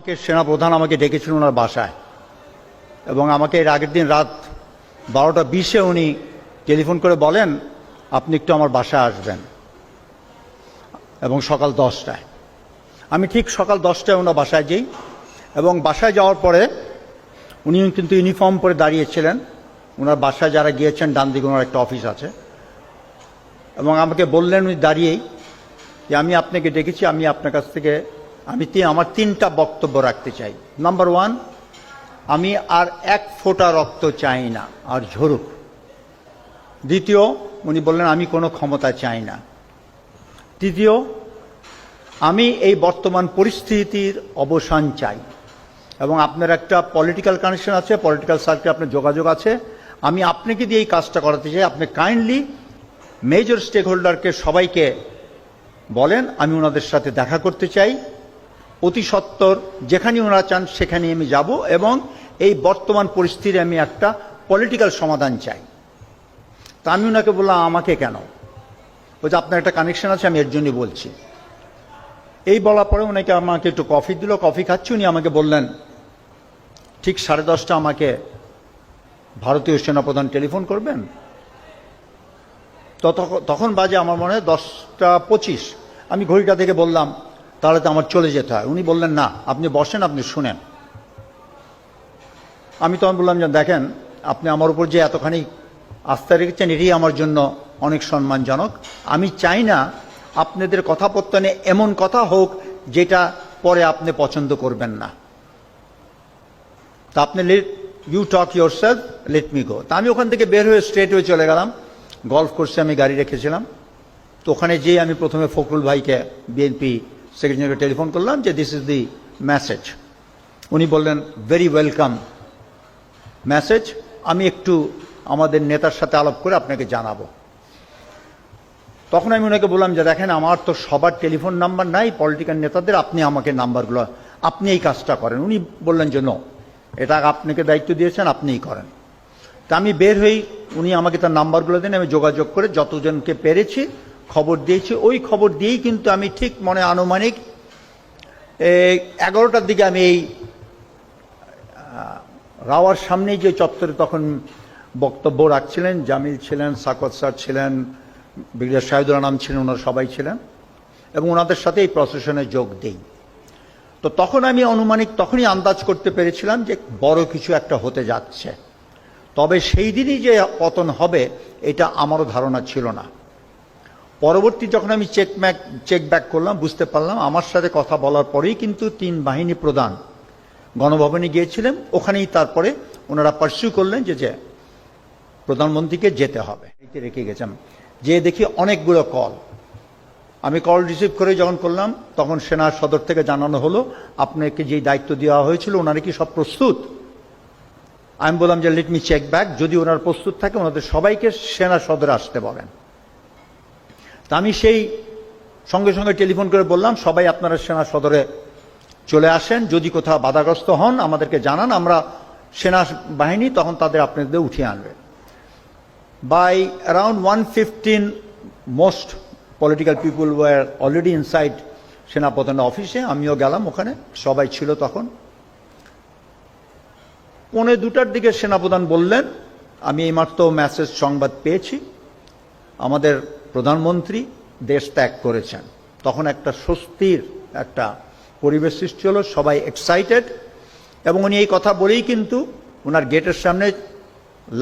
আমাকে সেনাপ্রধান আমাকে ডেকেছিল ওনার বাসায়। এবং আমাকে এর আগের দিন রাত বারোটা বিশে উনি টেলিফোন করে বলেন, আপনি একটু আমার বাসায় আসবেন। এবং সকাল দশটায়। আমি ঠিক সকাল দশটায় ওনার বাসায় যাই এবং বাসায় যাওয়ার পরে উনি কিন্তু ইউনিফর্ম পরে দাঁড়িয়েছিলেন। ওনার বাসায় যারা গিয়েছেন, ডান দিকে ওনার একটা অফিস আছে। এবং আমাকে বললেন উনি দাঁড়িয়েই যে, আমি আপনাকে ডেকেছি, আমি আপনার কাছ থেকে আমি আমার তিনটা বক্তব্য রাখতে চাই। নাম্বার ওয়ান আমি আর এক ফোঁটা রক্ত চাই না, আর ঝরুক। দ্বিতীয়, উনি বললেন, আমি কোনো ক্ষমতা চাই না। তৃতীয়, আমি এই বর্তমান পরিস্থিতির অবসান চাই। এবং আপনার একটা পলিটিক্যাল কানেকশন আছে পলিটিক্যাল সার্কেল আপনার যোগাযোগ আছে। আমি আপনাকে দিয়ে এই কাজটা করাতে চাই। আপনি কাইন্ডলি মেজর স্টেক হোল্ডারকে সবাইকে বলেন, আমি ওনাদের সাথে দেখা করতে চাই। অতি সত্বর যেখানে ওনারা চান সেখানে আমি যাব এবং এই বর্তমান পরিস্থিতির আমি একটা পলিটিক্যাল সমাধান চাই। তা আমি ওনাকে বললাম, আমাকে কেন? বলছে আপনার একটা কানেকশন আছে, আমি এর জন্যই বলছি। এই বলার পরে ওনাকে আমাকে একটু কফি দিল কফি খাচ্ছি। উনি আমাকে বললেন, ঠিক সাড়ে দশটা আমাকে ভারতীয় সেনাপ্রধান টেলিফোন করবেন? তখন বাজে আমার মনে হয় দশটা পঁচিশ। আমি ঘড়িটা থেকে বললাম তাহলে তো আমার চলে যেতে হয়। উনি বললেন, না, আপনি বসেন, আপনি শুনেন। আমি তখন বললাম, যে দেখেন, আপনি আমার উপর যে এতখানি আস্থা রেখেছেন, এটি আমার জন্য অনেক সম্মানজনক। আমি চাই না আপনাদের কথাপত্তনে এমন কথা হোক, যেটা পরে আপনি পছন্দ করবেন না। তা আপনি let you talk yourself let me go তা আমি ওখান থেকে বের হয়ে স্ট্রেট হয়ে চলে গেলাম। গলফ কোর্সে আমি গাড়ি রেখেছিলাম। তো ওখানে যেয়ে আমি প্রথমে ফখরুল ভাইকে বিএনপি সেক্রেটারিকে টেলিফোন করলাম যে দিস ইজ দি মেসেজ উনি বললেন ভেরি ওয়েলকাম মেসেজ আমি একটু আমাদের নেতার সাথে আলাপ করে আপনাকে জানাব। তখন আমি ওনাকে বললাম যে, দেখেন, আমার তো সবার টেলিফোন নাম্বার নাই পলিটিক্যাল নেতাদের, আপনি আমাকে নাম্বারগুলো আপনি এই কাজটা করেন। উনি বললেন যে নো এটা আপনাকে দায়িত্ব দিয়েছেন, আপনিই করেন। তা আমি বের হই, উনি আমাকে তার নাম্বারগুলো দেন, আমি যোগাযোগ করে যতজনকে পেরেছি খবর দিয়েছি। ওই খবর দিয়েই কিন্তু আমি ঠিক মনে আনুমানিক এগারোটার দিকে আমি এই রাওয়ার সামনেই যে চত্বরে তখন বক্তব্য রাখছিলেন, জামিল ছিলেন, সাকত স্যার ছিলেন, ব্রিগেডিয়ার শাহিদুল আনাম ছিলেন, ওনারা সবাই ছিলেন, এবং ওনাদের সাথে এই প্রসেশনে যোগ দেই। তো তখন আমি অনুমানিক তখনই আন্দাজ করতে পেরেছিলাম যে বড় কিছু একটা হতে যাচ্ছে। তবে সেই দিনই যে পতন হবে, এটা আমারও ধারণা ছিল না। পরবর্তী যখন আমি চেক ব্যাক চেক ব্যাক করলাম, বুঝতে পারলাম, আমার সাথে কথা বলার পরেই কিন্তু তিন বাহিনী প্রধান গণভবনে গিয়েছিলেন। ওখানেই তারপরে ওনারা পার্সিউ করলেন যে যে প্রধানমন্ত্রীকে যেতে হবে। রেখে গেছিলাম যে দেখি অনেকগুলো কল আমি কল রিসিভ করে যখন করলাম, তখন সেনা সদর থেকে জানানো হলো, আপনাকে যেই দায়িত্ব দেওয়া হয়েছিল, ওনারা কি সব প্রস্তুত? আমি বললাম যে লেট মি চেক ব্যাক যদি ওনার প্রস্তুত থাকে, ওনাদের সবাইকে সেনা সদরে আসতে বলেন। তা আমি সেই সঙ্গে সঙ্গে টেলিফোন করে বললাম, সবাই আপনারা সেনা সদরে চলে আসেন, যদি কোথাও বাধাগ্রস্ত হন, আমাদেরকে জানান, আমরা সেনা বাহিনী তখন তাদের আপনাদের উঠিয়ে আনবে। By around one fifteen most political people were already inside সেনাপ্রধানের অফিসে আমিও গেলাম ওখানে, সবাই ছিল তখন। পৌনে দুটার দিকে সেনাপ্রধান বললেন, আমি এইমাত্র মেসেজ সংবাদ পেয়েছি। আমাদের প্রধানমন্ত্রী দেশ ত্যাগ করেছেন। তখন একটা স্বস্তির একটা পরিবেশ সৃষ্টি হলো, সবাই এক্সাইটেড এবং উনি এই কথা বলেই কিন্তু ওনার গেটের সামনে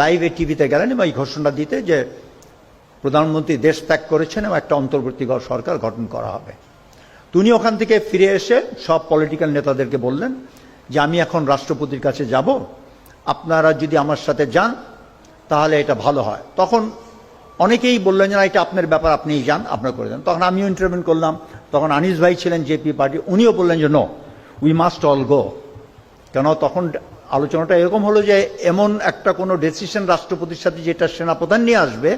লাইভে টিভিতে গেলেন এবং এই ঘোষণা দিতে যে প্রধানমন্ত্রী দেশ ত্যাগ করেছেন এবং একটা অন্তর্বর্তী সরকার গঠন করা হবে। তিনি ওখান থেকে ফিরে এসে সব পলিটিক্যাল নেতাদেরকে বললেন যে, আমি এখন রাষ্ট্রপতির কাছে যাব। আপনারা যদি আমার সাথে যান, তাহলে এটা ভালো হয়। তখন অনেকেই বললেন যে এটা আপনার ব্যাপার, আপনিই যান, আপনার করে দেন। তখন আমিও ইন্টারভিউ করলাম। তখন আনিস ভাই ছিলেন জেপি পার্টি, উনিও বললেন যে no we must all go কেন? তখন আলোচনাটা এরকম হলো যে, এমন একটা কোনো ডেসিশন রাষ্ট্রপতির সাথে যেটা সেনাপ্রধান নিয়ে আসবে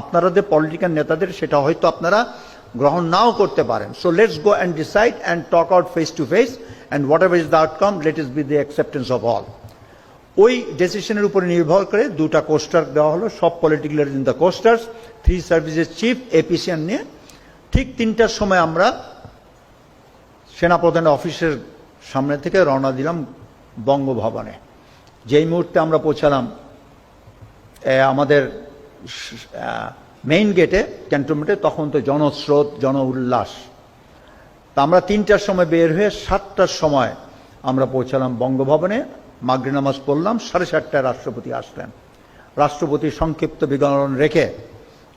আপনারাদের পলিটিক্যাল নেতাদের, সেটা হয়তো আপনারা গ্রহণ নাও করতে পারেন। So let's go and decide and talk out face to face and whatever is the outcome let is be the acceptance of all ওই ডিসিশনের উপরে নির্ভর করে দুটা কোস্টার দেওয়া হলো, সব political in the coasters three সার্ভিসের চিফ এপিসিয়ান নিয়ে। ঠিক তিনটার সময় আমরা সেনাপ্রধানের অফিসের সামনে থেকে রওনা দিলাম বঙ্গভবনে। যেই মুহূর্তে আমরা পৌঁছালাম আমাদের মেইন গেটে ক্যান্টনমেন্টে তখন তো জনস্রোত জন উল্লাস তা আমরা তিনটার সময় বের হয়ে সাতটার সময় আমরা পৌঁছালাম বঙ্গভবনে। মাগরি নামাজ পড়লাম, সাড়ে সাতটায় রাষ্ট্রপতি আসলেন। রাষ্ট্রপতি সংক্ষিপ্ত বিবরণ রেখে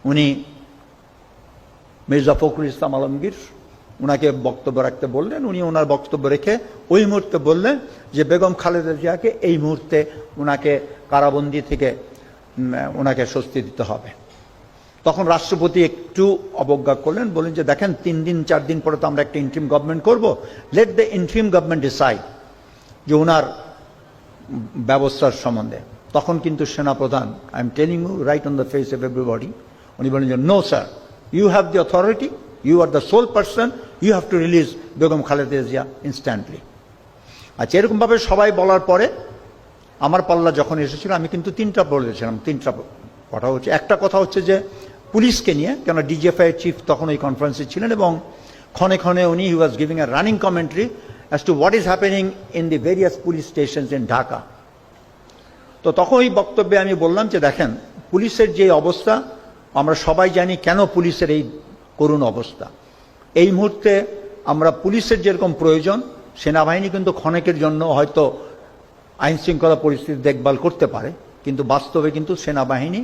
উনি মির্জা ফখরুল ইসলাম আলমগীর ওনাকে বক্তব্য রাখতে বললেন। উনি ওনার বক্তব্য রেখে ওই মুহূর্তে বললেন যে, বেগম খালেদা জিয়াকে এই মুহূর্তে ওনাকে কারাবন্দি থেকে ওনাকে স্বস্তি দিতে হবে। তখন রাষ্ট্রপতি একটু অবজ্ঞা করলেন বলেন যে, দেখেন, তিন দিন, চার দিন পরে তো আমরা একটা ইন্ট্রিম গভর্নমেন্ট করব। Let the interim government decide যে ওনার ব্যবস্থার সম্বন্ধে। তখন কিন্তু সেনাপ্রধান I am telling you right on the face of everybody উনি বলেন যে no sir you have the authority you are the sole person you have to release Begum Khaleda Zia instantly আচ্ছা এরকমভাবে সবাই বলার পরে আমার পাল্লা যখন এসেছিল, আমি কিন্তু তিনটা বলেছিলাম তিনটা কথা হচ্ছে। একটা কথা হচ্ছে যে, পুলিশকে নিয়ে কেন ডিজিএফআই চিফ তখন ওই কনফারেন্সে ছিলেন এবং ক্ষণে ক্ষণে উনি he was giving a running commentary as to what is happening in the various police stations in Dhaka তো তখন ওই বক্তব্যে আমি বললাম যে দেখেন, পুলিশের যে অবস্থা, আমরা সবাই জানি কেন পুলিশের এই করুণ অবস্থা। এই মুহূর্তে আমরা পুলিশের যেরকম প্রয়োজন, সেনাবাহিনী কিন্তু ক্ষণেকের জন্য হয়তো আইন শৃঙ্খলা পরিস্থিতি দেখভাল করতে পারে, কিন্তু বাস্তবে কিন্তু সেনাবাহিনী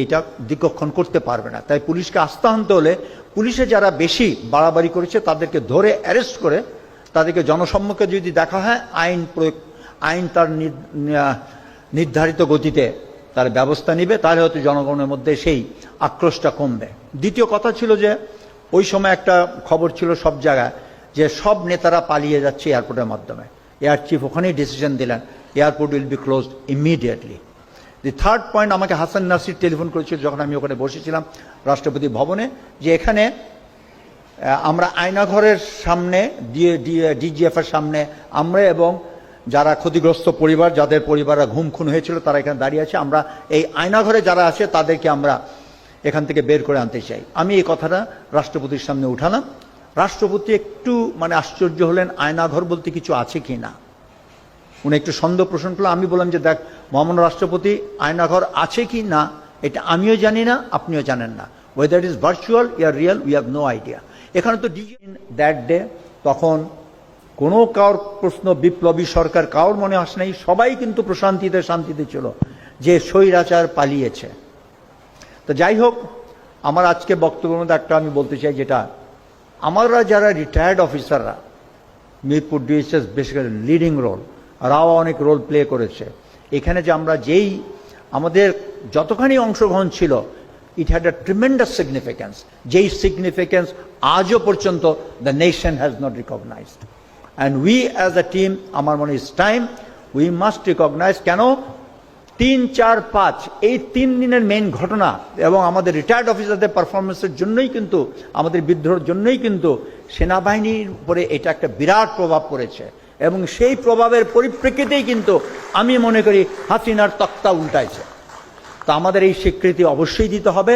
এইটা দিকক্ষণ করতে পারবে না। তাই পুলিশকে আস্থা আনতে হলে পুলিশে যারা বেশি বাড়াবাড়ি করেছে, তাদেরকে ধরে অ্যারেস্ট করে তাদেরকে জনসম্মুখে যদি দেখা হয়, আইন প্রয়োগ, আইন তার নির্ধারিত গতিতে তার ব্যবস্থা নিবে, তাহলে হয়তো জনগণের মধ্যে সেই আক্রোশটা কমবে। দ্বিতীয় কথা ছিল যে, ওই সময় একটা খবর ছিল সব জায়গায়, যে সব নেতারা পালিয়ে যাচ্ছে এয়ারপোর্টের মাধ্যমে। এয়ার চিফ ওখানেই ডিসিশন দিলেন, airport will be closed immediately. The third point, আমাকে হাসান নাসির টেলিফোন করেছিল যখন আমি ওখানে বসেছিলাম রাষ্ট্রপতি ভবনে, যে এখানে আমরা আয়নাঘরের সামনে ডিজিএফ এর সামনে, আমরা এবং যারা ক্ষতিগ্রস্ত পরিবার, যাদের পরিবাররা ঘুম খুন হয়েছিল, তারা এখানে দাঁড়িয়ে আছে। আমরা এই আয়নাঘরে যারা আছে, তাদেরকে আমরা এখান থেকে বের করে আনতে চাই। আমি এই কথাটা রাষ্ট্রপতির সামনে উঠালাম। রাষ্ট্রপতি একটু মানে আশ্চর্য হলেন, আয়নাঘর বলতে কিছু আছে কি না? উনি একটু সন্দেহ পোষণ করল আমি বললাম যে, দেখ, মহামান্য রাষ্ট্রপতি, আয়নাঘর আছে কি না? এটা আমিও জানি না, আপনিও জানেন না। Whether is virtual or real we have no idea এখানে তো দ্যাট ডে তখন কোনো কারোর প্রশ্ন বিপ্লবী সরকার কারোর মনে আসে নাই, সবাই কিন্তু প্রশান্তিতে শান্তিতে ছিল যে স্বৈরাচার পালিয়েছে। তো যাই হোক, আমার আজকে বক্তব্যের মধ্যে একটা আমি বলতে চাই, যেটা আমরা যারা রিটায়ার্ড অফিসাররা Mirpur DSS basically leading role রাও অনেক রোল প্লে করেছে। এখানে যে আমরা যেই আমাদের যতখানি অংশগ্রহণ ছিল it had a tremendous significance যেই সিগনিফিক্যান্স আজও পর্যন্ত the nation has not recognized and we as a team আমার মনে is time we must recognize কেন? তিন, চার, পাঁচ, এই তিন দিনের মেইন ঘটনা এবং আমাদের রিটায়ার্ড অফিসারদের পারফরমেন্সের জন্যই কিন্তু, আমাদের বিদ্রোহের জন্যই কিন্তু সেনাবাহিনীর উপরে এটা একটা বিরাট প্রভাব পড়েছে। এবং সেই প্রভাবের পরিপ্রেক্ষিতেই কিন্তু আমি মনে করি হাসিনার তক্তা উল্টাইছে। তা আমাদের এই স্বীকৃতি অবশ্যই দিতে হবে।